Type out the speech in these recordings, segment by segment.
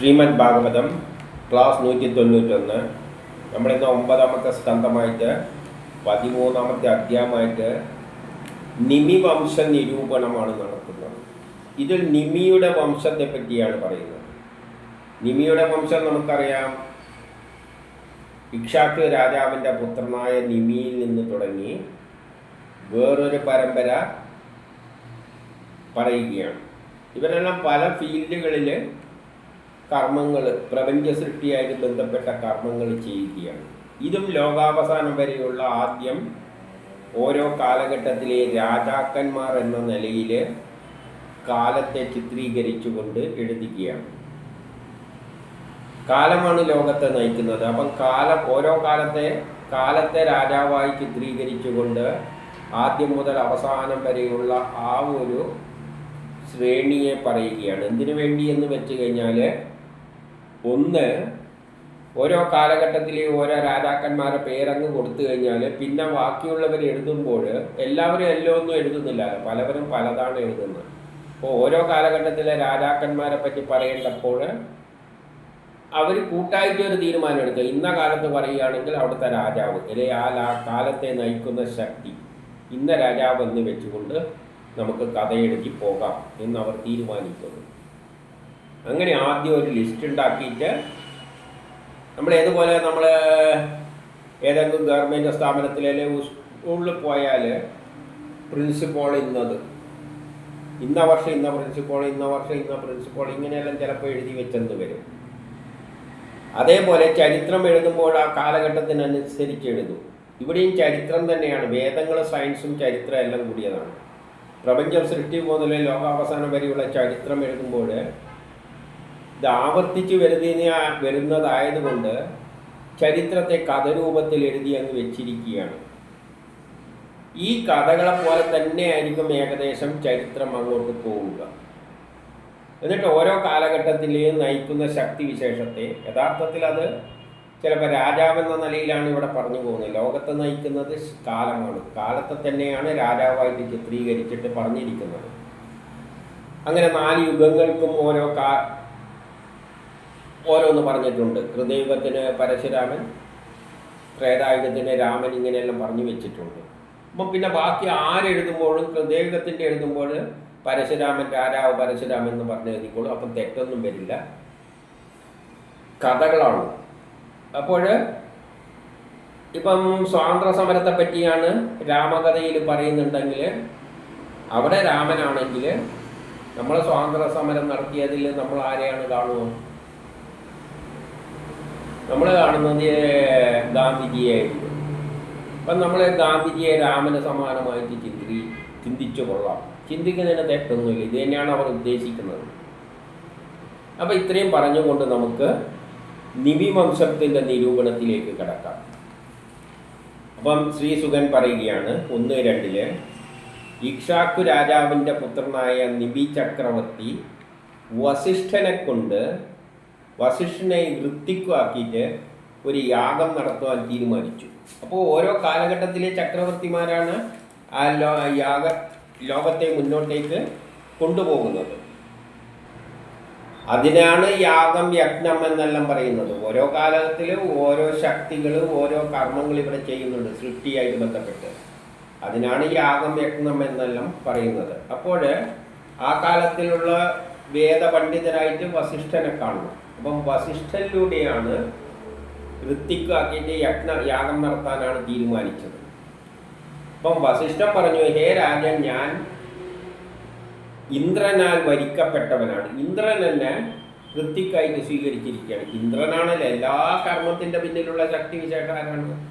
Shrimad Bhagavatam class നൂറ്റി തൊണ്ണൂറ്റൊന്ന് നമ്മളിന്ന് ഒമ്പതാമത്തെ സ്കന്ധമായിട്ട് പതിമൂന്നാമത്തെ അധ്യായമായിട്ട് നിമി വംശ നിരൂപണമാണ് നടത്തുന്നത് ഇതിൽ നിമിയുടെ വംശത്തെ പറ്റിയാണ് പറയുന്നത്. നിമിയുടെ വംശം നമുക്കറിയാം. ഇക്ഷാക്ക് രാജാവിന്റെ പുത്രനായ നിമിയിൽ നിന്ന് തുടങ്ങി വേറൊരു പരമ്പര പറയുകയാണ്. ഇവരെല്ലാം പല ഫീൽഡുകളിൽ കർമ്മങ്ങൾ പ്രപഞ്ച സൃഷ്ടിയായിട്ട് ബന്ധപ്പെട്ട കർമ്മങ്ങൾ ചെയ്യുകയാണ്. ഇതും ലോകാവസാനം വരെയുള്ള ആദ്യം ഓരോ കാലഘട്ടത്തിലെ രാജാക്കന്മാർ എന്ന നിലയിൽ കാലത്തെ ചിത്രീകരിച്ചുകൊണ്ട് എഴുതുകയാണ്. കാലമാണ് ലോകത്തെ നയിക്കുന്നത്. അപ്പം കാലം ഓരോ കാലത്തെ കാലത്തെ രാജാവായി ചിത്രീകരിച്ചുകൊണ്ട് ആദ്യം മുതൽ അവസാനം വരെയുള്ള ആ ഒരു ശ്രേണിയെ പറയുകയാണ്. എന്തിനു വേണ്ടി എന്ന് വെച്ച് കഴിഞ്ഞാൽ ഒന്ന് ഓരോ കാലഘട്ടത്തിലെ ഓരോ രാജാക്കന്മാരെ പേരങ്ങ് കൊടുത്തു കഴിഞ്ഞാൽ പിന്നെ ബാക്കിയുള്ളവർ എഴുതുമ്പോൾ എല്ലാവരും എല്ലാം ഒന്നും എഴുതുന്നില്ല. പലവരും പലതാണ് എഴുതുന്നത്. അപ്പോൾ ഓരോ കാലഘട്ടത്തിലെ രാജാക്കന്മാരെ പറ്റി പറയേണ്ടപ്പോൾ അവർ കൂട്ടായിട്ട് ഒരു തീരുമാനം എടുക്കുക. ഇന്ന കാലത്ത് പറയുകയാണെങ്കിൽ അവിടുത്തെ രാജാവ് അല്ലെ ആ കാലത്തെ നയിക്കുന്ന ശക്തി ഇന്ന രാജാവ് എന്ന് വെച്ചുകൊണ്ട് നമുക്ക് കഥയെഴുതി പോകാം എന്നവർ തീരുമാനിക്കുന്നു. അങ്ങനെ ആദ്യം ഒരു ലിസ്റ്റ് ഉണ്ടാക്കിയിട്ട് നമ്മൾ ഏതുപോലെ നമ്മൾ ഏതെങ്കിലും ഗവൺമെന്റ് സ്ഥാപനത്തിൽ അല്ലെങ്കിൽ സ്കൂളിൽ പോയാൽ പ്രിൻസിപ്പോൾ ഇന്നത്. ഇന്ന വർഷം ഇന്ന പ്രിൻസിപ്പോൾ ഇന്ന വർഷം ഇന്ന പ്രിൻസിപ്പോൾ ഇങ്ങനെയെല്ലാം ചിലപ്പോൾ എഴുതി വെച്ചെന്ന് വരും. അതേപോലെ ചരിത്രം എഴുതുമ്പോൾ ആ കാലഘട്ടത്തിനനുസരിച്ച് എഴുതും. ഇവിടെയും ചരിത്രം തന്നെയാണ്. വേദങ്ങൾ സയൻസും ചരിത്രം എല്ലാം കൂടിയതാണ്. പ്രപഞ്ചം സൃഷ്ടി മുതൽ ലോകാവസാനം വരെയുള്ള ചരിത്രം എഴുതുമ്പോൾ ഇത് ആവർത്തിച്ച് വരുന്നതിനെ വരുന്നതായതുകൊണ്ട് ചരിത്രത്തെ കഥരൂപത്തിൽ എഴുതി അങ്ങ് വെച്ചിരിക്കുകയാണ്. ഈ കഥകളെ പോലെ തന്നെ ആയിരിക്കും ഏകദേശം ചരിത്രം അങ്ങോട്ട് പോവുക. എന്നിട്ട് ഓരോ കാലഘട്ടത്തിലെയും നയിക്കുന്ന ശക്തി വിശേഷത്തെ യഥാർത്ഥത്തിൽ അത് ചിലപ്പോൾ രാജാവെന്ന നിലയിലാണ് ഇവിടെ പറഞ്ഞു പോകുന്നത്. ലോകത്തെ നയിക്കുന്നത് കാലമാണ്. കാലത്തെ തന്നെയാണ് രാജാവായിട്ട് ചിത്രീകരിച്ചിട്ട് പറഞ്ഞിരിക്കുന്നത്. അങ്ങനെ നാല് യുഗങ്ങൾക്കും ഓരോ കാ ഓരോന്ന് പറഞ്ഞിട്ടുണ്ട്. ഹൃദയുഗത്തിന് പരശുരാമൻ ത്രേതായുധത്തിന് രാമൻ ഇങ്ങനെയെല്ലാം പറഞ്ഞു വെച്ചിട്ടുണ്ട്. അപ്പം പിന്നെ ബാക്കി ആരെഴുതുമ്പോഴും ഹൃദയുഗത്തിന്റെ എഴുതുമ്പോൾ പരശുരാമൻ രാജാവ് പരശുരാമൻ എന്ന് പറഞ്ഞ് എഴുതിക്കോളും. അപ്പം തെറ്റൊന്നും വരില്ല. കഥകളാണ്. അപ്പോൾ ഇപ്പം സ്വാതന്ത്ര്യ സമരത്തെ പറ്റിയാണ് രാമകഥയിൽ പറയുന്നുണ്ടെങ്കിൽ അവിടെ രാമനാണെങ്കിൽ നമ്മൾ സ്വാതന്ത്ര്യ സമരം നടത്തിയതിൽ നമ്മൾ ആരെയാണ് കാണുക? നമ്മൾ കാണുന്നത് ഗാന്ധിജിയെ അപ്പം നമ്മൾ ഗാന്ധിജിയെ രാമന് സമാനമായിട്ട് ചിന്തി ചിന്തിച്ചു കൊള്ളാം. ചിന്തിക്കുന്നതിന് തെറ്റൊന്നുമില്ല. ഇത് തന്നെയാണ് അവർ ഉദ്ദേശിക്കുന്നത്. അപ്പം ഇത്രയും പറഞ്ഞുകൊണ്ട് നമുക്ക് നിവിവംശത്തിന്റെ നിരൂപണത്തിലേക്ക് കിടക്കാം. അപ്പം ശ്രീസുഖൻ പറയുകയാണ് ഒന്ന് രണ്ടിൽ ഇക്ഷാക്കു രാജാവിന്റെ പുത്രനായ നിബി ചക്രവർത്തി വസിഷ്ഠനെ കൊണ്ട് വസിഷ്ഠനെ വൃത്തിക്കുമാക്കിയിട്ട് ഒരു യാഗം നടത്തുവാൻ തീരുമാനിച്ചു. അപ്പോൾ ഓരോ കാലഘട്ടത്തിലെ ചക്രവർത്തിമാരാണ് ആ ലോ യാഗ ലോകത്തെ മുന്നോട്ടേക്ക് കൊണ്ടുപോകുന്നത്. അതിനാണ് യാഗം യജ്ഞം എന്നെല്ലാം പറയുന്നത്. ഓരോ കാലത്തിലും ഓരോ ശക്തികളും ഓരോ കർമ്മങ്ങളും ഇവിടെ ചെയ്യുന്നുണ്ട് സൃഷ്ടിയായിട്ട് ബന്ധപ്പെട്ട്. അതിനാണ് യാഗം യജ്ഞം എന്നെല്ലാം പറയുന്നത്. അപ്പോൾ ആ കാലത്തിലുള്ള വേദപണ്ഡിതരായിട്ട് വസിഷ്ഠനെ കാണണം അപ്പം വസിഷ്ഠനിലൂടെയാണ് ഋത്തിക്കാക്കിയിട്ട് യജ്ഞ യാഗം നടത്താനാണ് തീരുമാനിച്ചത്. അപ്പം വസിഷ്ഠൻ പറഞ്ഞു ഹേ രാജൻ ഞാൻ ഇന്ദ്രനാൽ വരിക്കപ്പെട്ടവനാണ്. ഇന്ദ്രൻ എന്നെ ഋത്തിക്കായിട്ട് സ്വീകരിച്ചിരിക്കുകയാണ്. ഇന്ദ്രനാണല്ലോ എല്ലാ കർമ്മത്തിന്റെ പിന്നിലുള്ള ശക്തി വിശേഷാരാണ്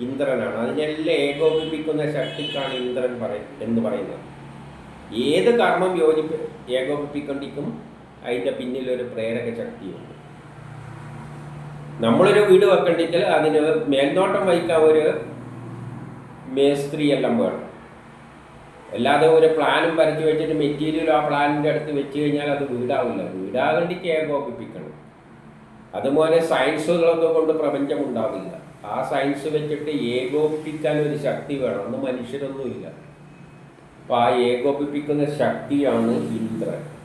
ഇന്ദ്രനാണ്. അതിനെല്ലാം ഏകോപിപ്പിക്കുന്ന ശക്തിക്കാണ് ഇന്ദ്രൻ പറയുന്നത് എന്ന് പറയുന്നത്. ഏത് കർമ്മം യോജിപ്പ് ഏകോപിപ്പിക്കൊണ്ടിരിക്കും? അതിന്റെ പിന്നിലൊരു പ്രേരക ശക്തിയുണ്ട്. നമ്മളൊരു വീട് വെക്കണ്ടെങ്കിൽ അതിന് മേൽനോട്ടം വഹിക്കാൻ ഒരു മേസ്ത്രി വേണം. അല്ലാതെ ഒരു പ്ലാനും വരച്ച് വെച്ചിട്ട് മെറ്റീരിയലും ആ പ്ലാനിന്റെ അടുത്ത് വെച്ച് കഴിഞ്ഞാൽ അത് വീടാവില്ല. വീടാകേണ്ടി ഏകോപിപ്പിക്കണം. അതുപോലെ സയൻസുകളൊക്കെ കൊണ്ട് പ്രപഞ്ചം ഉണ്ടാവില്ല. ആ സയൻസ് വെച്ചിട്ട് ഏകോപിപ്പിക്കാൻ ഒരു ശക്തി വേണം. അന്ന് മനുഷ്യരൊന്നുമില്ല. അപ്പോൾ ആ ഏകോപിപ്പിക്കുന്ന ശക്തിയാണ് ഇന്ദ്രൻ.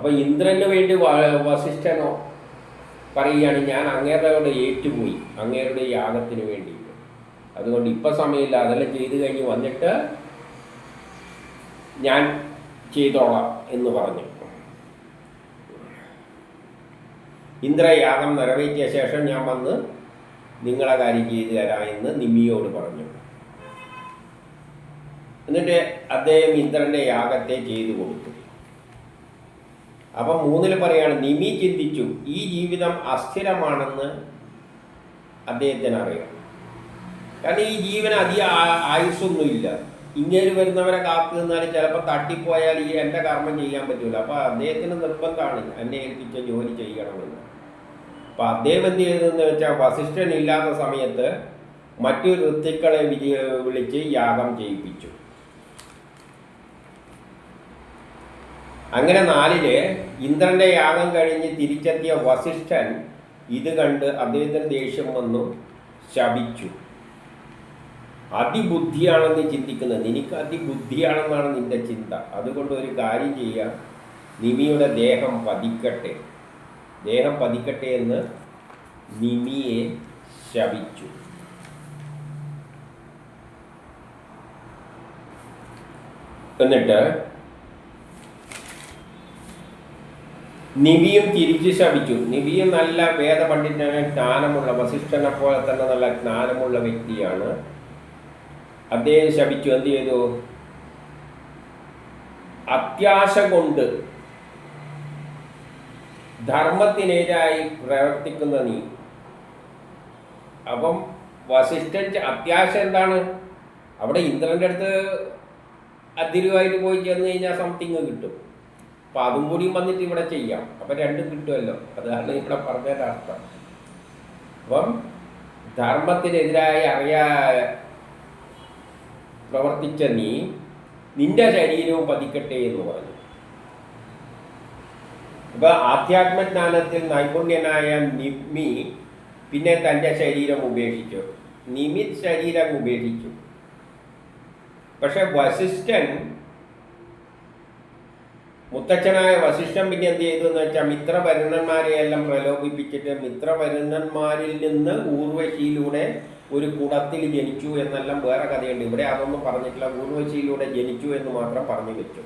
അപ്പൊ ഇന്ദ്രന് വേണ്ടി വസിഷ്ഠനോ പറയുകയാണ് ഞാൻ അങ്ങേരുടെ ഏറ്റുപോയി അങ്ങേരുടെ യാഗത്തിന് വേണ്ടി. അതുകൊണ്ട് ഇപ്പം സമയമില്ല അതെല്ലാം ചെയ്തു കഴിഞ്ഞ് വന്നിട്ട് ഞാൻ ചെയ്തോളാം എന്ന് പറഞ്ഞു. ഇന്ദ്രയാഗം നിറവേറ്റിയ ശേഷം ഞാൻ വന്ന് നിങ്ങളെ കാര്യം ചെയ്തു തരാം എന്ന് നിമിയോട് പറഞ്ഞു. എന്നിട്ട് അദ്ദേഹം ഇന്ദ്രന്റെ യാഗത്തെ ചെയ്തു കൊടുത്തു. അപ്പം മൂന്നിൽ പറയുകയാണ് നിമി ചിന്തിച്ചു ഈ ജീവിതം അസ്ഥിരമാണെന്ന് അദ്ദേഹത്തിന് അറിയാം. കാരണം ഈ ജീവന് അധിക ആയുസ്സൊന്നുമില്ല ഇങ്ങനെ വരുന്നവരെ കാത്തു നിന്നാൽ ചിലപ്പോൾ തട്ടിപ്പോയാൽ ഈ എന്റെ കർമ്മം ചെയ്യാൻ പറ്റില്ല അപ്പോൾ അദ്ദേഹത്തിന് നിർബന്ധമാണ് എന്നെ ഏൽപ്പിച്ച ജോലി ചെയ്യണമെന്ന്. അപ്പം അദ്ദേഹം എന്ത് ചെയ്തതെന്ന് വെച്ചാൽ വസിഷ്ഠൻ ഇല്ലാത്ത സമയത്ത് മറ്റു ഋത്തുക്കളെ വിജയ വിളിച്ച് യാഗം ചെയ്യിപ്പിച്ചു. അങ്ങനെ നാലിൽ ഇന്ദ്രന്റെ യാഗം കഴിഞ്ഞ് തിരിച്ചെത്തിയ വസിഷ്ഠൻ ഇത് കണ്ട് അദ്ദേഹത്തിന് ദേഷ്യം വന്നു ശപിച്ചു. അതിബുദ്ധിയാണെന്ന് ചിന്തിക്കുന്നത്. നിനക്ക് അതിബുദ്ധിയാണെന്നാണ് നിന്റെ ചിന്ത. അതുകൊണ്ട് ഒരു കാര്യം ചെയ്യാം. നിമിയുടെ ദേഹം പതിക്കട്ടെ. ദേഹം പതിക്കട്ടെ എന്ന് നിമിയെ ശപിച്ചു. എന്നിട്ട് നിവിയും തിരിച്ചു ശപിച്ചു. നിവിയും നല്ല വേദപണ്ഡിതനായ ജ്ഞാനമുള്ള വസിഷ്ഠനെ പോലെ തന്നെ നല്ല ജ്ഞാനമുള്ള വ്യക്തിയാണ്. അദ്ദേഹം ശപിച്ചു. എന്ത് ചെയ്തു? അത്യാശ കൊണ്ട് ധർമ്മത്തിനെതിരായി പ്രവർത്തിക്കുന്ന നീ. അപ്പം വസിഷ്ഠൻ അത്യാശ എന്താണ്? അവിടെ ഇന്ദ്രന്റെ അടുത്ത് അതിരുവായിട്ട് പോയി ചെന്ന് കഴിഞ്ഞാൽ സംതിങ് കിട്ടും. അപ്പം അതും കൂടിയും വന്നിട്ട് ഇവിടെ ചെയ്യാം. അപ്പം രണ്ടും കിട്ടുമല്ലോ. അതാണ് ഇവിടെ പറഞ്ഞതിന്റെ അർത്ഥം. അപ്പം ധർമ്മത്തിനെതിരായി അറിയാ പ്രവർത്തിച്ച നീ നിന്റെ ശരീരവും പതിക്കട്ടെ എന്ന് പറഞ്ഞു. ഇപ്പൊ ആധ്യാത്മജ്ഞാനത്തിൽ നൈപുണ്യനായ നിമി പിന്നെ തന്റെ ശരീരം ഉപേക്ഷിച്ചു. നിമിത് ശരീരം ഉപേക്ഷിച്ചു. പക്ഷെ വസിഷ്ഠൻ മുത്തച്ഛനായ വസിഷ്ഠൻ പിന്നെ എന്ത് ചെയ്തു എന്ന് വെച്ചാൽ മിത്രവരുണന്മാരെ എല്ലാം പ്രലോഭിപ്പിച്ചിട്ട് മിത്രവരുണന്മാരിൽ നിന്ന് ഊർവശിയിലൂടെ ഒരു കുടത്തിൽ ജനിച്ചു എന്നെല്ലാം വേറെ കഥയുണ്ട്. ഇവിടെ അതൊന്നും പറഞ്ഞിട്ടില്ല. ഊർവശിയിലൂടെ ജനിച്ചു എന്ന് മാത്രം പറഞ്ഞു വെച്ചു.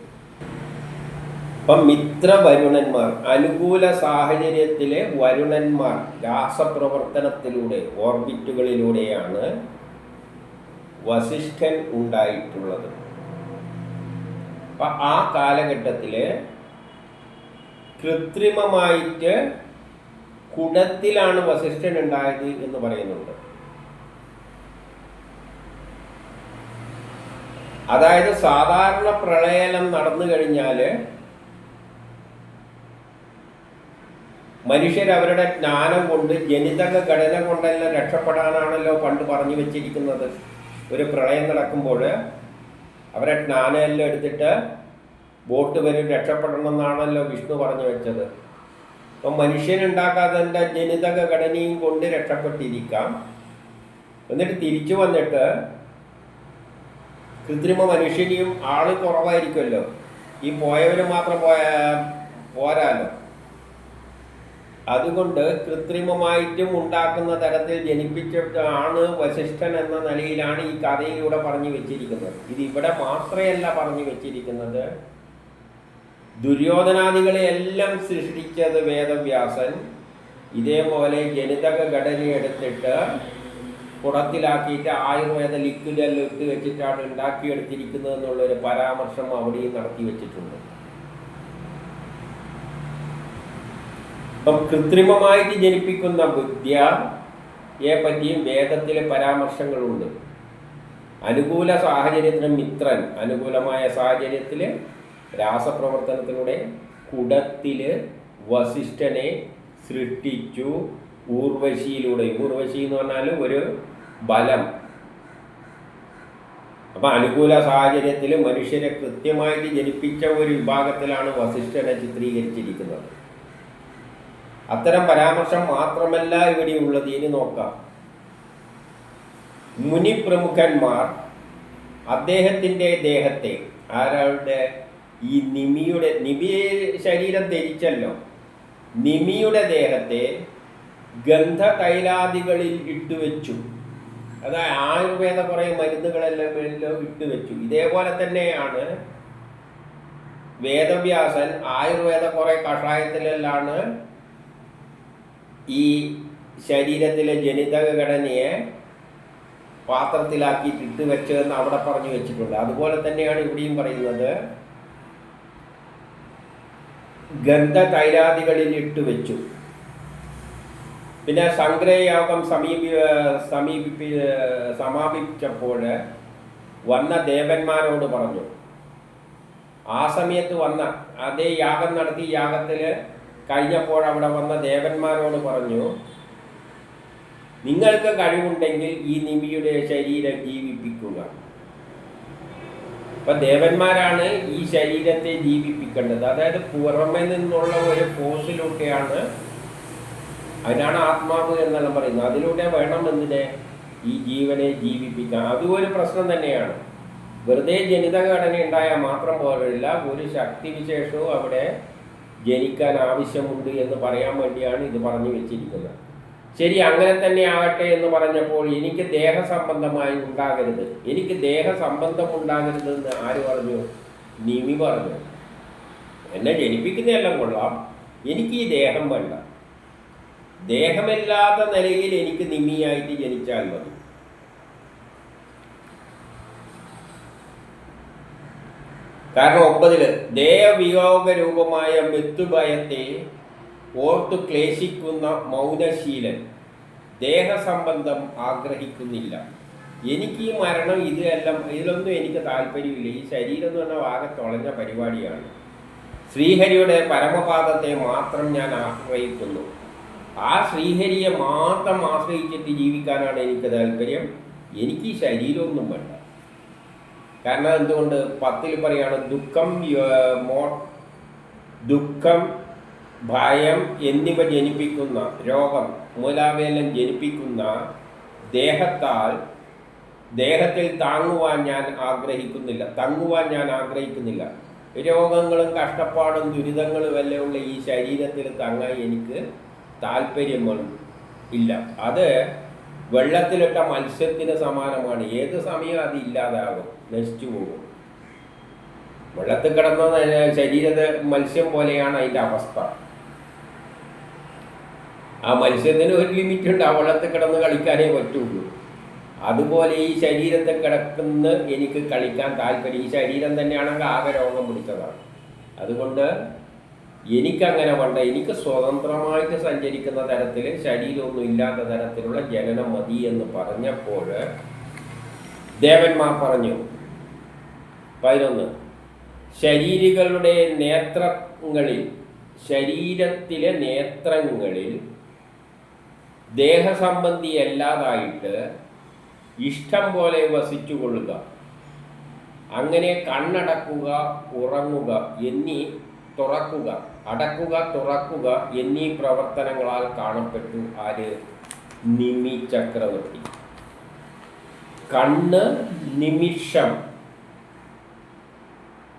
അപ്പം മിത്രവരുണന്മാർ അനുകൂല സാഹചര്യത്തിലെ വരുണന്മാർ രാസപ്രവർത്തനത്തിലൂടെ ഓർബിറ്റുകളിലൂടെയാണ് വസിഷ്ഠൻ ഉണ്ടായിട്ടുള്ളത്. അപ്പൊ ആ കാലഘട്ടത്തിൽ കൃത്രിമമായിട്ട് കുടത്തിലാണ് വസിഷ്ഠൻ ഉണ്ടായത് എന്ന് പറയുന്നുണ്ട്. അതായത് സാധാരണ പ്രളയനം നടന്നു കഴിഞ്ഞാൽ മനുഷ്യർ അവരുടെ ജ്ഞാനം കൊണ്ട് ജനിതക ഘടന കൊണ്ടെല്ലാം രക്ഷപ്പെടാനാണല്ലോ പണ്ട് പറഞ്ഞു വെച്ചിരിക്കുന്നത്. ഒരു പ്രളയം നടക്കുമ്പോൾ അവരെ ജ്ഞാനമെല്ലാം എടുത്തിട്ട് ബോട്ട് വരും രക്ഷപ്പെടണം എന്നാണല്ലോ വിഷ്ണു പറഞ്ഞു വെച്ചത്. അപ്പം മനുഷ്യനുണ്ടാക്കാതെ ജനിതക ഘടനയും കൊണ്ട് രക്ഷപ്പെട്ടിരിക്കാം. എന്നിട്ട് തിരിച്ചു വന്നിട്ട് കൃത്രിമ മനുഷ്യനെയും ആൾ കുറവായിരിക്കുമല്ലോ. ഈ പോയവരും മാത്രം പോയ പോരാലോ? അതുകൊണ്ട് കൃത്രിമമായിട്ടും ഉണ്ടാക്കുന്ന തരത്തിൽ ജനിപ്പിച്ചാണ് വശിഷ്ഠൻ എന്ന നിലയിലാണ് ഈ കഥയിലൂടെ പറഞ്ഞു വെച്ചിരിക്കുന്നത്. ഇത് ഇവിടെ മാത്രമല്ല പറഞ്ഞു വെച്ചിരിക്കുന്നത്. ദുര്യോധനാദികളെ എല്ലാം സൃഷ്ടിച്ചത് വേദവ്യാസൻ. ഇതേപോലെ ജനിതക ഘടന എടുത്തിട്ട് കുടത്തിലാക്കിയിട്ട് ആയുർവേദ ലിക്വിഡെല്ലാം ഇട്ട് വെച്ചിട്ടാണ് ഉണ്ടാക്കിയെടുത്തിരിക്കുന്നത് എന്നുള്ളൊരു പരാമർശം അവിടെയും നടത്തി വെച്ചിട്ടുണ്ട്. അപ്പം കൃത്രിമമായിട്ട് ജനിപ്പിക്കുന്ന വിദ്യയെ പറ്റിയും വേദത്തിലെ പരാമർശങ്ങളുണ്ട്. അനുകൂല സാഹചര്യത്തിന് മിത്രൻ അനുകൂലമായ സാഹചര്യത്തിൽ രാസപ്രവർത്തനത്തിലൂടെ കുടത്തിൽ വസിഷ്ഠനെ സൃഷ്ടിച്ചു. ഊർവശിയിലൂടെ ഊർവശി എന്ന് പറഞ്ഞാൽ ഒരു ബലം. അപ്പം അനുകൂല സാഹചര്യത്തിൽ മനുഷ്യരെ കൃത്യമായിട്ട് ജനിപ്പിച്ച ഒരു വിഭാഗത്തിലാണ് വസിഷ്ഠനെ ചിത്രീകരിച്ചിരിക്കുന്നത്. അത്തരം പരാമർശം മാത്രമല്ല ഇവിടെയുള്ളത് ഇനി നോക്കാം. മുനി പ്രമുഖന്മാർ അദ്ദേഹത്തിന്റെ ദേഹത്തെ ആരാളുടെ? ഈ നിമിയുടെ നിമി ശരീരം ധരിച്ചല്ലോ. നിമിയുടെ ദേഹത്തെ ഗന്ധ തൈലാദികളിൽ ഇട്ടുവെച്ചു. അതായത് ആയുർവേദ കുറേ മരുന്നുകളെല്ലാം എല്ലാം ഇട്ടുവെച്ചു. ഇതേപോലെ തന്നെയാണ് വേദവ്യാസൻ ആയുർവേദ കുറേ കഷായത്തിലെല്ലാണ് ഈ ശരീരത്തിലെ ജനിതക ഘടനയെ പാത്രത്തിലാക്കിയിട്ട് ഇട്ട് വെച്ചതെന്ന് അവിടെ പറഞ്ഞു വെച്ചിട്ടുണ്ട്. അതുപോലെ തന്നെയാണ് ഇവിടെയും പറയുന്നത്. ഗന്ധ തൈരാദികളിൽ ഇട്ട് വെച്ചു. പിന്നെ സംഗ്രഹയോഗം സമീപി സമീപി സമാപിച്ചപ്പോൾ വന്ന ദേവന്മാരോട് പറഞ്ഞു. ആ സമയത്ത് വന്ന അതേ യാഗം നടത്തി യാഗത്തിൽ കഴിഞ്ഞപ്പോൾ അവിടെ വന്ന ദേവന്മാരോട് പറഞ്ഞു നിങ്ങൾക്ക് കഴിവുണ്ടെങ്കിൽ ഈ നിമിയുടെ ശരീരം ജീവിപ്പിക്കുക. അപ്പൊ ദേവന്മാരാണ് ഈ ശരീരത്തെ ജീവിപ്പിക്കേണ്ടത്. അതായത് പുറമെ നിന്നുള്ള ഒരു ഫോഴ്സിലൂടെയാണ് അതിനാണ് ആത്മാവ് എന്നെല്ലാം പറയുന്നത്. അതിലൂടെ വേണം എന്തിനെ ഈ ജീവനെ ജീവിപ്പിക്കാൻ. അതും ഒരു പ്രശ്നം തന്നെയാണ്. വെറുതെ ജനിതഘടന ഉണ്ടായാൽ മാത്രം പോലെയുള്ള ഒരു ശക്തിവിശേഷവും അവിടെ ജനിക്കാൻ ആവശ്യമുണ്ട് എന്ന് പറയാൻ വേണ്ടിയാണ് ഇത് പറഞ്ഞു വെച്ചിരിക്കുന്നത്. ശരി അങ്ങനെ തന്നെ ആകട്ടെ എന്ന് പറഞ്ഞപ്പോൾ എനിക്ക് ദേഹസംബന്ധമായി ഉണ്ടാകരുത്. എനിക്ക് ദേഹസംബന്ധം ഉണ്ടാകരുത് എന്ന് ആര് പറഞ്ഞു? നിമി പറഞ്ഞു. എന്നെ ജനിപ്പിക്കുന്നതെല്ലാം കൊള്ളാം. എനിക്ക് ഈ ദേഹം വേണ്ട. ദേഹമില്ലാത്ത നിലയിൽ എനിക്ക് നിമിയായിട്ട് ജനിച്ചാൽ മതി. കാരണം ഒമ്പതിൽ ദേഹവിയോഗ രൂപമായ മൃത്യുഭയത്തെ ഓർത്തു ക്ലേശിക്കുന്ന മൗനശീലൻ ദേഹസംബന്ധം ആഗ്രഹിക്കുന്നില്ല. എനിക്ക് ഈ മരണം ഇതെല്ലാം ഇതിലൊന്നും എനിക്ക് താല്പര്യമില്ല. ഈ ശരീരം എന്ന് പറഞ്ഞാൽ ആകെ തുളഞ്ഞ പരിപാടിയാണ്. ശ്രീഹരിയുടെ പരമപാദത്തെ മാത്രം ഞാൻ ആശ്രയിക്കുന്നു. ആ ശ്രീഹരിയെ മാത്രം ആശ്രയിച്ചിട്ട് ജീവിക്കാനാണ് എനിക്ക് താല്പര്യം. എനിക്ക് ശരീരമൊന്നും വേണ്ട. കാരണം എന്തുകൊണ്ട്? പത്തിൽ പറയാണ് ദുഃഖം ദുഃഖം ഭയം എന്നിവ ജനിപ്പിക്കുന്ന രോഗം മൂലാവേലം ജനിപ്പിക്കുന്ന ദേഹത്താൽ ദേഹത്തിൽ താങ്ങുവാൻ ഞാൻ ആഗ്രഹിക്കുന്നില്ല തങ്ങുവാൻ ഞാൻ ആഗ്രഹിക്കുന്നില്ല. രോഗങ്ങളും കഷ്ടപ്പാടും ദുരിതങ്ങളും എല്ലാം ഉള്ള ഈ ശരീരത്തിൽ തങ്ങാൻ എനിക്ക് താല്പര്യമൊന്നും ഇല്ല. അത് വെള്ളത്തിലിട്ട മത്സ്യത്തിന് സമാനമാണ്. ഏത് സമയം അത് ഇല്ലാതാകും? നശിച്ചു പോകും. വെള്ളത്തിൽ കിടന്ന ശരീരത്തെ മത്സ്യം പോലെയാണ് അതിന്റെ അവസ്ഥ. ആ മത്സ്യത്തിന് ഒരു ലിമിറ്റ് ഉണ്ട്. ആ വെള്ളത്തിൽ കിടന്ന് കളിക്കാനേ പറ്റുള്ളൂ. അതുപോലെ ഈ ശരീരത്തെ കിടക്കുന്ന എനിക്ക് കളിക്കാൻ താല്പര്യം. ഈ ശരീരം തന്നെയാണെങ്കിൽ ആകെ രോഗം പിടിച്ചതാണ്. അതുകൊണ്ട് എനിക്കങ്ങനെ വേണ്ട. എനിക്ക് സ്വതന്ത്രമായിട്ട് സഞ്ചരിക്കുന്ന തരത്തിൽ ശരീരമൊന്നും ഇല്ലാത്ത തരത്തിലുള്ള ജനനം മതി എന്ന് പറഞ്ഞപ്പോൾ ദേവന്മാർ പറഞ്ഞു പതിനൊന്ന്. ശരീരികളുടെ നേത്രങ്ങളിൽ ശരീരത്തിലെ നേത്രങ്ങളിൽ ദേഹസംബന്ധി അല്ലാതായിട്ട് ഇഷ്ടം പോലെ വസിച്ചു കൊള്ളുക അങ്ങനെ കണ്ണടക്കുക ഉറങ്ങുക എന്നീ തുറക്കുക അടക്കുക തുറക്കുക എന്നീ പ്രവർത്തനങ്ങളാൽ കാണപ്പെട്ടു ആര്? നിമി ചക്രവർത്തി കണ്ണ് നിമിഷം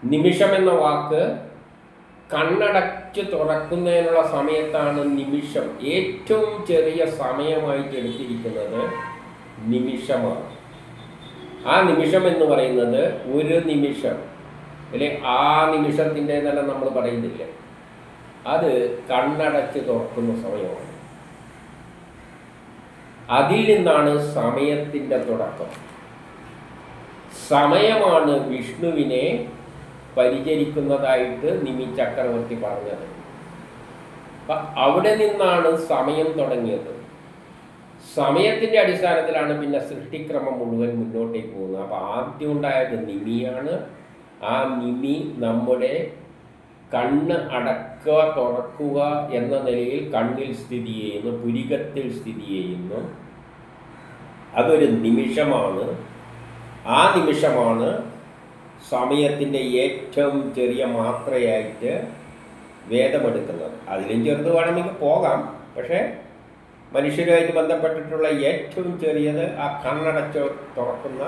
നിമിഷം എന്ന വാക്ക് കണ്ണടച്ച് തുറക്കുന്നതിനുള്ള സമയത്താണ് നിമിഷം. ഏറ്റവും ചെറിയ സമയമായിട്ട് എടുത്തിരിക്കുന്നത് നിമിഷമാണ്. ആ നിമിഷം എന്ന് പറയുന്നത് ഒരു നിമിഷം. അല്ലെ ആ നിമിഷത്തിന്റെ തന്നെ നമ്മൾ പറയുന്നില്ല. അത് കണ്ണടച്ച് തുറക്കുന്ന സമയമാണ്. അതിൽ നിന്നാണ് സമയത്തിന്റെ തുടക്കം. സമയമാണ് വിഷ്ണുവിനെ പരിചരിക്കുന്നതായിട്ട് നിമി ചക്രവർത്തി പറഞ്ഞത്. അപ്പൊ അവിടെ നിന്നാണ് സമയം തുടങ്ങിയത്. സമയത്തിന്റെ അടിസ്ഥാനത്തിലാണ് പിന്നെ സൃഷ്ടിക്രമം മുഴുവൻ മുന്നോട്ടേക്ക് പോകുന്നത്. അപ്പൊ ആദ്യം ഉണ്ടായത് നിമിയാണ്. ആ നിമി നമ്മുടെ കണ്ണ് അടക്കുക തുറക്കുക എന്ന നിലയിൽ കണ്ണിൽ സ്ഥിതി ചെയ്യുന്നു പുരികത്തിൽ സ്ഥിതി ചെയ്യുന്നു. അതൊരു നിമിഷമാണ്. ആ നിമിഷമാണ് സമയത്തിന്റെ ഏറ്റവും ചെറിയ മാത്രയായിട്ട് വേദമെടുക്കുന്നത്. അതിലും ചെറുത് വേണമെങ്കിൽ പോകാം. പക്ഷേ മനുഷ്യരുമായിട്ട് ബന്ധപ്പെട്ടിട്ടുള്ള ഏറ്റവും ചെറിയത് ആ കണ്ണടച്ച് തുറക്കുന്ന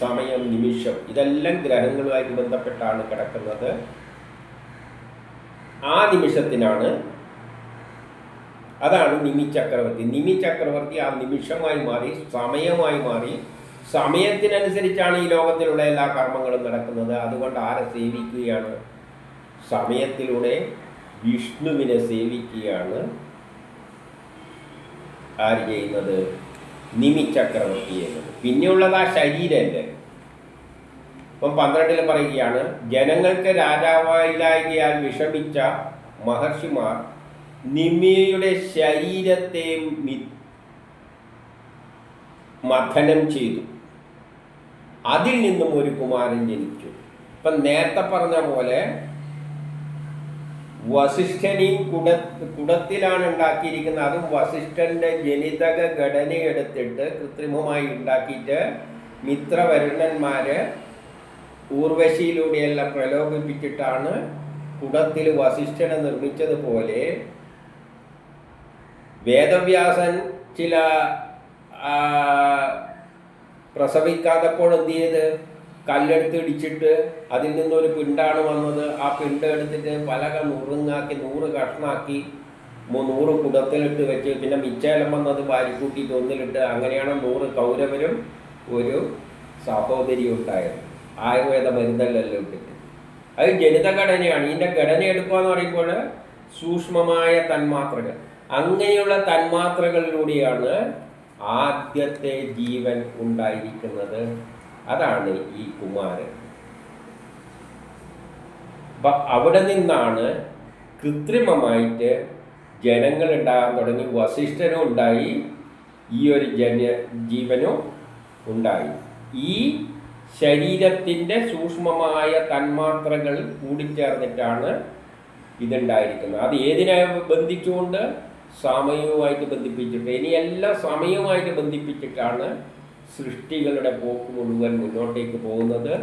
സമയം നിമിഷം. ഇതെല്ലാം ഗ്രഹങ്ങളുമായിട്ട് ബന്ധപ്പെട്ടാണ് കിടക്കുന്നത്. ആ നിമിഷത്തിനാണ് അതാണ് നിമി ചക്രവർത്തി നിമി ചക്രവർത്തി ആ നിമിഷമായി മാറി സമയമായി മാറി സമയത്തിനനുസരിച്ചാണ് ഈ ലോകത്തിലുള്ള എല്ലാ കർമ്മങ്ങളും നടക്കുന്നത്. അതുകൊണ്ട് ആരെ സേവിക്കുകയാണ്? സമയത്തിലൂടെ വിഷ്ണുവിനെ സേവിക്കുകയാണ് ആര് ചെയ്യുന്നത്? നിമി ചക്രവർത്തി ചെയ്യുന്നത്. പിന്നെയുള്ളത് ആ ശരീരന്റെ ഇപ്പം പന്ത്രണ്ടിൽ പറയുകയാണ് ജനങ്ങൾക്ക് രാജാവായില്ലായകയാൽ വിഷമിച്ച മഹർഷിമാർ നിമിയുടെ ശരീരത്തെ മഥനം ചെയ്തു. അതിൽ നിന്നും ഒരു കുമാരൻ ജനിച്ചു. ഇപ്പം നേരത്തെ പറഞ്ഞ പോലെ വസിഷ്ഠനെയും കുട കുടത്തിലാണ് ഉണ്ടാക്കിയിരിക്കുന്നത്. അതും വസിഷ്ഠന്റെ ജനിതക ഘടന എടുത്തിട്ട് കൃത്രിമമായി ഉണ്ടാക്കിയിട്ട് മിത്രവരുണന്മാര് ഊർവശിയിലൂടെയെല്ലാം പ്രലോഭിപ്പിച്ചിട്ടാണ് കുടത്തിൽ വസിഷ്ഠനെ നിർമ്മിച്ചതുപോലെ വേദവ്യാസൻ ചില പ്രസവിക്കാത്തപ്പോൾ എന്ത് ചെയ്ത്? കല്ലെടുത്ത് ഇടിച്ചിട്ട് അതിൽ നിന്നൊരു പിണ്ടാണ് വന്നത്. ആ പിണ്ട് എടുത്തിട്ട് പലക നുറുങ്ങാക്കി നൂറ് കഷ്ണാക്കി നൂറ് കുടത്തിലിട്ട് വെച്ച് പിന്നെ മിച്ചേലം വന്നത് വാരിക്കൂട്ടിയിട്ട് ഒന്നിലിട്ട് അങ്ങനെയാണ് നൂറ് കൗരവരും ഒരു സഹോദരി ഉണ്ടായത്. ആയുർവേദ മരുന്നല്ലല്ലോ ഇട്ടിട്ട്. അത് ജനിതഘടനയാണ് ഇതിന്റെ ഘടന എടുക്കുക എന്ന് പറയുമ്പോൾ സൂക്ഷ്മമായ തന്മാത്രകൾ. അങ്ങനെയുള്ള തന്മാത്രകളിലൂടെയാണ് ആദ്യത്തെ ജീവൻ ഉണ്ടായിരിക്കുന്നത് അതാണ് ഈ കുമാരൻ. അവിടെ നിന്നാണ് കൃത്രിമമായിട്ട് ജനങ്ങൾ ഉണ്ടാകാൻ തുടങ്ങി വസിഷ്ഠനും ഉണ്ടായി ഈ ഒരു ജന ജീവനും ഉണ്ടായി. ഈ ശരീരത്തിന്റെ സൂക്ഷ്മമായ തന്മാത്രകൾ കൂടിച്ചേർന്നിട്ടാണ് ഇതുണ്ടായിരിക്കുന്നത്. അത് ഏതിനെ ബന്ധിച്ചുകൊണ്ട്? സമയവുമായിട്ട് ബന്ധിപ്പിച്ചിട്ട് ഇനി എല്ലാം സമയവുമായിട്ട് ബന്ധിപ്പിച്ചിട്ടാണ് സൃഷ്ടികളുടെ പോക്ക് മുഴുവൻ മുന്നോട്ടേക്ക് പോകുന്നത്.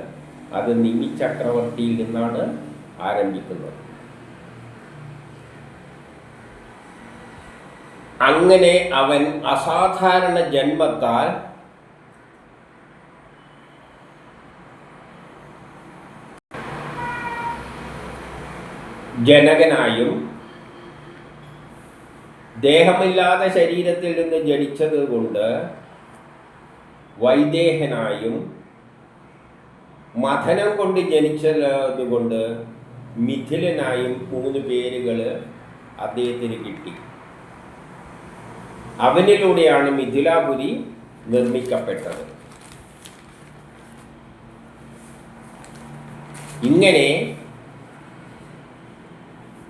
അത് നിമി ചക്രവർത്തിയിൽ നിന്നാണ് ആരംഭിക്കുന്നത്. അങ്ങനെ അവൻ അസാധാരണ ജന്മത്താൽ ജനകനായും ദേഹമില്ലാത്ത ശരീരത്തിൽ നിന്ന് ജനിച്ചത് കൊണ്ട് വൈദേഹനായും മഥനം കൊണ്ട് ജനിച്ചത് കൊണ്ട് മിഥിലനായും മൂന്ന് പേരുകൾ അദ്ദേഹത്തിന് കിട്ടി. അവനിലൂടെയാണ് മിഥിലാപുരി നിർമ്മിക്കപ്പെട്ടത്. ഇങ്ങനെ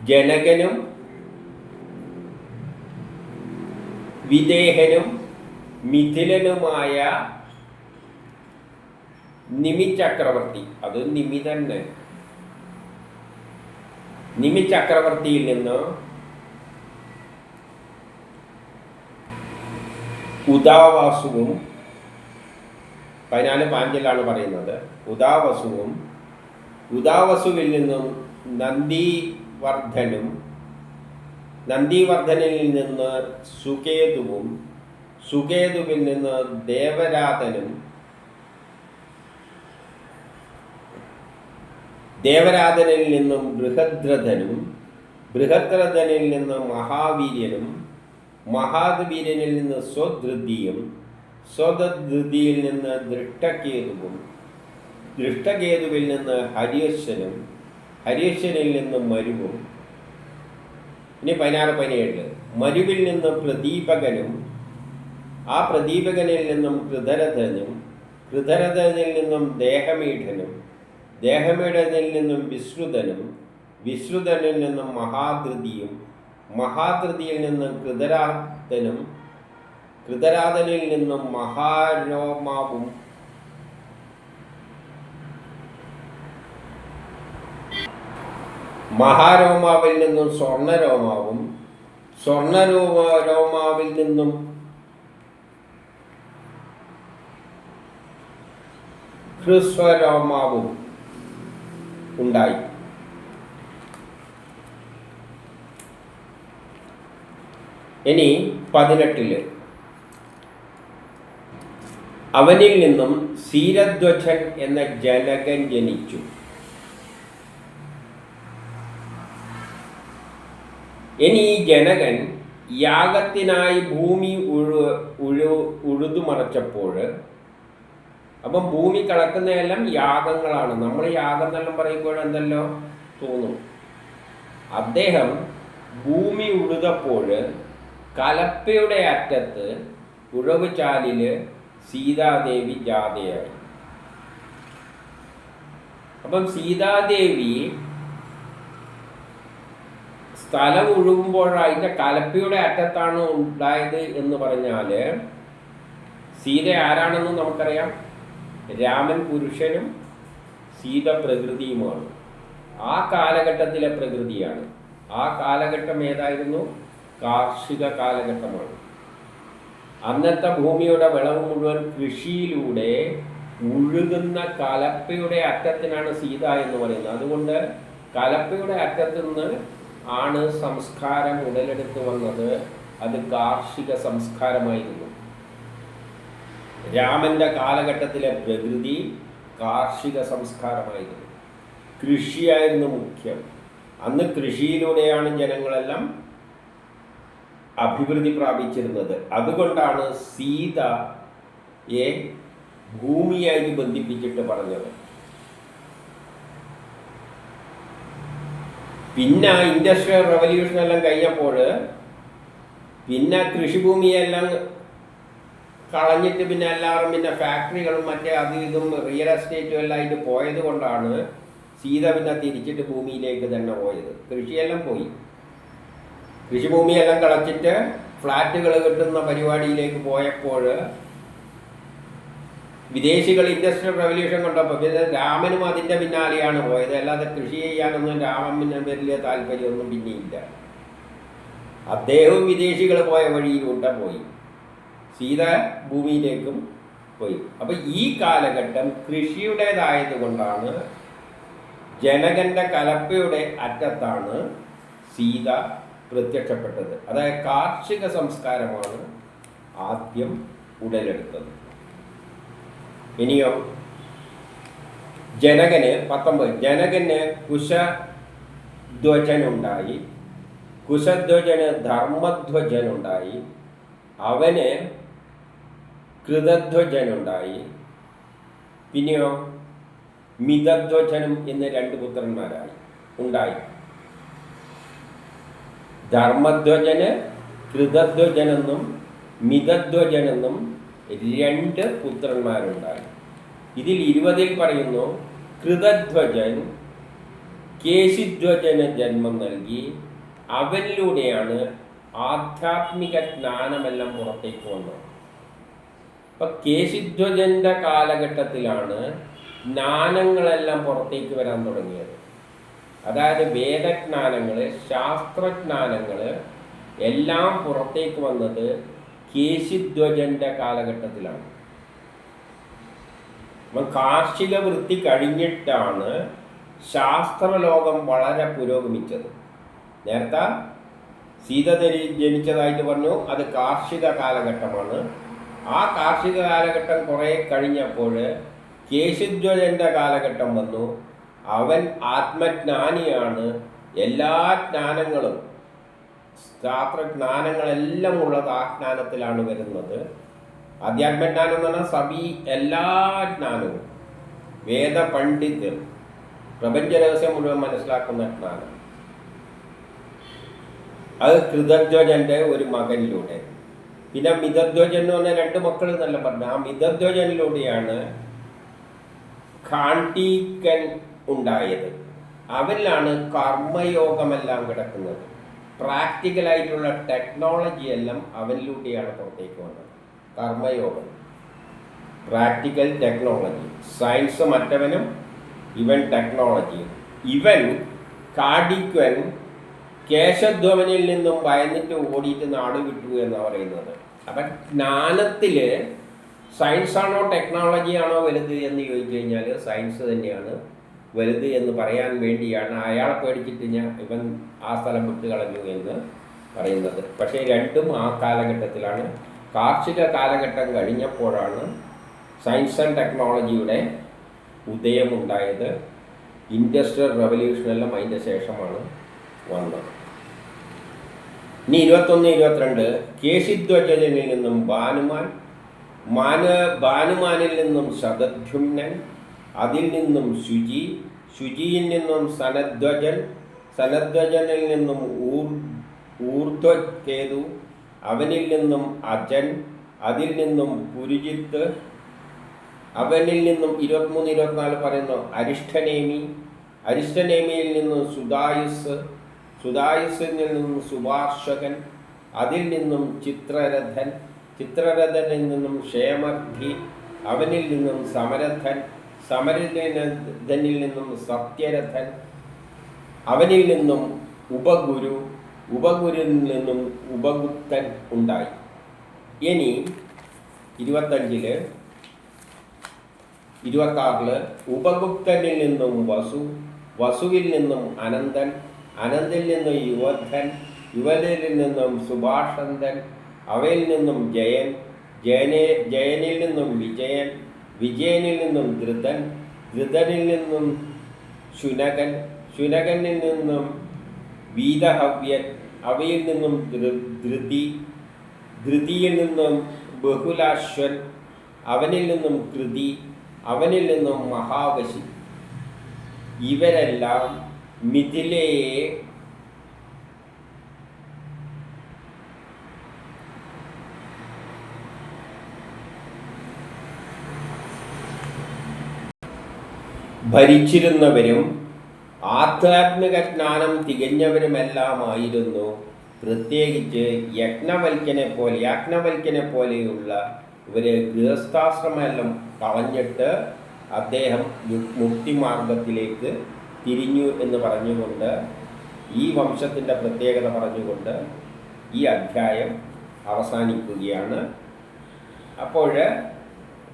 ജനകനും വിദേഹനും മിഥിലനുമായ നിമി ചക്രവർത്തി. അത് നിമി തന്നെ. നിമി ചക്രവർത്തിയിൽ നിന്ന് ഉദാവാസുവും പതിനാല് പാഞ്ചിലാണ് പറയുന്നത്. ഉദാവസുവും ഉദാവസുവിൽ നിന്നും നന്ദിവർദ്ധനും നന്ദിവർദ്ധനിൽ നിന്ന് സുകേതുവും സുകേതുവിൽ നിന്ന് ദേവരാതനും ദേവരാതനിൽ നിന്നും ബൃഹദ്രഥനും ബൃഹദ്രഥനിൽ നിന്ന് മഹാവീര്യനും മഹാവീര്യനിൽ നിന്ന് സ്വധൃതിയും സ്വതധൃതിയിൽ നിന്ന് ദൃഷ്ടകേതുവും ദൃഷ്ടകേതുവിൽ നിന്ന് ഹരിയശ്വനും ഹരിയശ്വനിൽ നിന്ന് മരുവും ഇനി പതിനാറ് പതിനേഴ്. മരുവിൽ നിന്ന് പ്രദീപകനും ആ പ്രദീപകനിൽ നിന്നും കൃതരഥനും കൃതരഥനിൽ നിന്നും ദേഹമീഠനും ദേഹമീഠനിൽ നിന്നും വിശ്രുതനും വിശ്രുതനിൽ നിന്നും മഹാധൃതിയും മഹാധൃതിയിൽ നിന്നും കൃതരാധനും കൃതരാധനിൽ നിന്നും മഹാരോമാവും മഹാരോമാവിൽ നിന്നും സ്വർണരോമാവും. സ്വർണരോമ രോമാവിൽ നിന്നും ഹ്രസ്വരോമാവും ഉണ്ടായി. ഇനി പതിനെട്ടിൽ. അവനിൽ നിന്നും സീരധ്വജൻ എന്ന ജനകൻ ജനിച്ചു. ഇനി ഈ ജനകൻ യാഗത്തിനായി ഭൂമി ഉഴു ഉഴു ഉഴുതുമറച്ചപ്പോൾ അപ്പം ഭൂമി കളക്കുന്നതെല്ലാം യാഗങ്ങളാണ്. നമ്മൾ യാഗം എന്നെല്ലാം പറയുമ്പോഴെന്തല്ലോ തോന്നും. അദ്ദേഹം ഭൂമി ഉഴുതപ്പോൾ കലപ്പയുടെ അറ്റത്ത് ഉഴവ് ചാലിൽ സീതാദേവി ജാതയായി. അപ്പം സീതാദേവി സ്ഥലം ഒഴുകുമ്പോൾ അതിന്റെ കലപ്പയുടെ അറ്റത്താണ് ഉണ്ടായത് എന്ന് പറഞ്ഞാൽ സീത ആരാണെന്ന് നമുക്കറിയാം. രാമൻ പുരുഷനും സീത പ്രകൃതിയുമാണ്. ആ കാലഘട്ടത്തിലെ പ്രകൃതിയാണ്. ആ കാലഘട്ടം ഏതായിരുന്നു? കാർഷിക കാലഘട്ടമാണ്. അന്നത്തെ ഭൂമിയുടെ വിളവ് മുഴുവൻ കൃഷിയിലൂടെ ഉഴുകുന്ന കലപ്പയുടെ അറ്റത്തിനാണ് സീത എന്ന് പറയുന്നത്. അതുകൊണ്ട് കലപ്പയുടെ അറ്റത്ത് നിന്ന് ആണ് സംസ്കാരം ഉടലെടുത്ത് വന്നത്. അത് കാർഷിക സംസ്കാരമായിരുന്നു. രാമന്റെ കാലഘട്ടത്തിലെ പ്രകൃതി കാർഷിക സംസ്കാരമായിരുന്നു. കൃഷിയായിരുന്നു മുഖ്യം. അന്ന് കൃഷിയിലൂടെയാണ് ജനങ്ങളെല്ലാം അഭിവൃദ്ധി പ്രാപിച്ചിരുന്നത്. അതുകൊണ്ടാണ് സീതയെ ഭൂമിയായി ബന്ധിപ്പിച്ചിട്ട് പറഞ്ഞത്. പിന്നെ ഇൻഡസ്ട്രിയൽ റവല്യൂഷൻ എല്ലാം കഴിഞ്ഞപ്പോൾ പിന്നെ കൃഷിഭൂമിയെല്ലാം കളഞ്ഞിട്ട് പിന്നെ എല്ലാവരും പിന്നെ ഫാക്ടറികളും മറ്റേ അത് ഇതും റിയൽ എസ്റ്റേറ്റും എല്ലാം ആയിട്ട് പോയത് കൊണ്ടാണ് സീത പിന്നെ തിരിച്ചിട്ട് ഭൂമിയിലേക്ക് തന്നെ പോയത്. കൃഷിയെല്ലാം പോയി. കൃഷിഭൂമിയെല്ലാം കളച്ചിട്ട് ഫ്ലാറ്റുകൾ കിട്ടുന്ന പരിപാടിയിലേക്ക് പോയപ്പോൾ വിദേശികൾ ഇൻഡസ്ട്രിയൽ റവല്യൂഷൻ കൊണ്ടപ്പോൾ രാമനും അതിന്റെ പിന്നാലെയാണ് പോയത്. അല്ലാതെ കൃഷി ചെയ്യാനൊന്നും രാമന് വലിയ താല്പര്യമൊന്നും പിന്നെയില്ല. അദ്ദേഹവും വിദേശികൾ പോയ വഴിയിലൂടെ പോയി. സീത ഭൂമിയിലേക്കും പോയി. അപ്പം ഈ കാലഘട്ടം കൃഷിയുടേതായത് കൊണ്ടാണ് ജനകന്റെ കലപ്പയുടെ അറ്റത്താണ് സീത പ്രത്യക്ഷപ്പെട്ടത്. അതായത് കാർഷിക സംസ്കാരമാണ് ആദ്യം ഉടലെടുത്തത്. ഇനിയോ ജനകന് പത്തൊമ്പത് ജനകന് കുശധ്വജനുണ്ടായി. കുശധ്വജന് ധർമ്മധ്വജനുണ്ടായി. അവന് കൃതധ്വജനുണ്ടായി. പിന്നെയോ മിതധ്വജനും എന്ന് രണ്ട് പുത്രന്മാരായി ഉണ്ടായി. ധർമ്മധ്വജന് കൃതധ്വജനെന്നും മിതധ്വജനെന്നും രണ്ട് പുത്രന്മാരുണ്ടായി. ഇതിൽ ഇരുപതിൽ പറയുന്നു കൃതധ്വജൻ കേശിധ്വജന് ജന്മം നൽകി അവനിലൂടെയാണ് ആധ്യാത്മിക ജ്ഞാനമെല്ലാം പുറത്തേക്ക് വന്നത്. അപ്പൊ കേശിധ്വജന്റെ കാലഘട്ടത്തിലാണ് ജ്ഞാനങ്ങളെല്ലാം പുറത്തേക്ക് വരാൻ തുടങ്ങിയത്. അതായത് വേദജ്ഞാനങ്ങൾ ശാസ്ത്രജ്ഞാനങ്ങൾ എല്ലാം പുറത്തേക്ക് വന്നത് കേശിധ്വജന്റെ കാലഘട്ടത്തിലാണ്. കാർഷിക വൃത്തി കഴിഞ്ഞിട്ടാണ് ശാസ്ത്രലോകം വളരെ പുരോഗമിച്ചത്. നേരത്തെ സീത ജനിച്ചതായിട്ട് പറഞ്ഞു അത് കാർഷിക കാലഘട്ടമാണ്. ആ കാർഷിക കാലഘട്ടം കുറേ കഴിഞ്ഞപ്പോൾ കേശുധ്വജന്റെ കാലഘട്ടം വന്നു. അവൻ ആത്മജ്ഞാനിയാണ്. എല്ലാ ജ്ഞാനങ്ങളും ശാസ്ത്രജ്ഞാനങ്ങളെല്ലാം ഉള്ളത് ആ ജ്ഞാനത്തിലാണ് വരുന്നത്. അധ്യാത്മജ്ഞാനം എന്ന് പറഞ്ഞാൽ സബി എല്ലാ ജ്ഞാനവും. വേദ പണ്ഡിതർ പ്രപഞ്ച രഹസ്യം മുഴുവൻ മനസ്സിലാക്കുന്ന ജ്ഞാനം. അത് കൃതധ്വജന്റെ ഒരു മകനിലൂടെ. പിന്നെ മിതധ്വജൻ എന്ന് പറഞ്ഞ രണ്ട് മക്കൾ എന്നല്ല പറഞ്ഞു ആ മിതധ്വജനിലൂടെയാണ് ഖാണ്ടീക്കൻ ഉണ്ടായത്. അവരിലാണ് കർമ്മയോഗമെല്ലാം കിടക്കുന്നത്. പ്രാക്ടിക്കലായിട്ടുള്ള ടെക്നോളജി എല്ലാം അവനിലൂടെയാണ് പുറത്തേക്ക് വന്നത്. കർമ്മയോഗം. പ്രാക്ടിക്കൽ ടെക്നോളജി സയൻസ് മറ്റവനും ഇവൻ ടെക്നോളജി ഇവൻ കാടിക്കൻ കേശധ്വനിൽ നിന്നും ഭയന്നിട്ട് ഓടിയിട്ട് നാട് വിട്ടു എന്നാണ് പറയുന്നത്. അപ്പം ജ്ഞാനത്തിൽ സയൻസ് ആണോ ടെക്നോളജി ആണോ വലുത് എന്ന് ചോദിച്ചു കഴിഞ്ഞാൽ സയൻസ് തന്നെയാണ്. വലുത് എന്ന് പറയാൻ വേണ്ടിയാണ് അയാളെ പേടിച്ചിട്ട് ഞാൻ ഇവൻ ആ സ്ഥലം വിട്ട് കളഞ്ഞു എന്ന് പറയുന്നത്. പക്ഷേ രണ്ടും ആ കാലഘട്ടത്തിലാണ്. കാർഷിക കാലഘട്ടം കഴിഞ്ഞപ്പോഴാണ് സയൻസ് ആൻഡ് ടെക്നോളജിയുടെ ഉദയമുണ്ടായത്. ഇൻഡസ്ട്രിയൽ റവല്യൂഷനെല്ലാം അതിന്റെ ശേഷമാണ് വന്നത്. ഇനി ഇരുപത്തൊന്ന് ഇരുപത്തിരണ്ട് കേശിധ്വജനിൽ നിന്നും ഭാനുമാൻ മാന ഭാനുമാനിൽ നിന്നും ശതധ്യുമ്നൻ അതിൽ നിന്നും ശുചി ശുചിയിൽ നിന്നും സനധ്വജൻ സനധ്വജനിൽ നിന്നും ഊർ ഊർധ്വകേതു അവനിൽ നിന്നും അജൻ അതിൽ നിന്നും പുരുജിത്ത് അവനിൽ നിന്നും ഇരുപത്തിമൂന്ന് ഇരുപത്തിനാല് പറയുന്നു അരിഷ്ടനേമി അരിഷ്ടനേമിയിൽ നിന്നും സുധായുസ് സുധായുസിൽ നിന്നും സുഭാർഷകൻ അതിൽ നിന്നും ചിത്രരഥൻ ചിത്രരഥനിൽ നിന്നും ക്ഷേമർദ്ധി അവനിൽ നിന്നും സമരഥൻ സമരഥനിൽ നിന്നും സത്യരഥൻ അവനിൽ നിന്നും ഉപഗുരു ഉപഗുരുവിൽ നിന്നും ഉപഗുപ്തൻ ഉണ്ടായി. ഇനി ഇരുപത്തഞ്ചിൽ ഇരുപത്താറിൽ ഉപഗുപ്തനിൽ നിന്നും വസു വസുവിൽ നിന്നും അനന്തൻ അനന്തിൽ നിന്നും യുവധൻ യുവനിൽ നിന്നും സുഭാഷന്തൻ അവയിൽ നിന്നും ജയൻ ജയനെ ജയനിൽ നിന്നും വിജയൻ വിജയനിൽ നിന്നും ധൃതൻ ധൃതനിൽ നിന്നും ശുനകൻ ശുനകനിൽ നിന്നും വീതഹവ്യൻ അവയിൽ നിന്നും ധൃതി ധൃതിയിൽ നിന്നും ബഹുലാശ്വൻ അവനിൽ നിന്നും കൃതി അവനിൽ നിന്നും മഹാവശി. ഇവരെല്ലാം മിഥിലയെ ഭരിച്ചിരുന്നവരും ആധ്യാത്മിക ജ്ഞാനം തികഞ്ഞവരുമെല്ലാമായിരുന്നു. പ്രത്യേകിച്ച് യജ്ഞവൽക്കനെ പോലെ യാജ്ഞവൽക്കനെ പോലെയുള്ള ഇവർ ഗൃഹസ്ഥാശ്രമെല്ലാം കളഞ്ഞിട്ട് അദ്ദേഹം മുക്തിമാർഗത്തിലേക്ക് തിരിഞ്ഞു എന്ന് പറഞ്ഞുകൊണ്ട് ഈ വംശത്തിന്റെ പ്രത്യേകത പറഞ്ഞുകൊണ്ട് ഈ അധ്യായം അവസാനിക്കുകയാണ്. അപ്പോൾ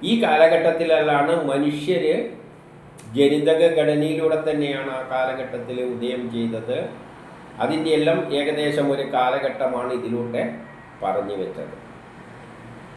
ഈ കാലഘട്ടത്തിലാണ് മനുഷ്യർ ജനിതക ഘടനയിലൂടെ തന്നെയാണ് ആ കാലഘട്ടത്തിൽ ഉദയം ചെയ്തത്. അതിന്റെ എല്ലാം ഏകദേശം ഒരു കാലഘട്ടമാണ് ഇതിലൂടെ പറഞ്ഞു വെച്ചത്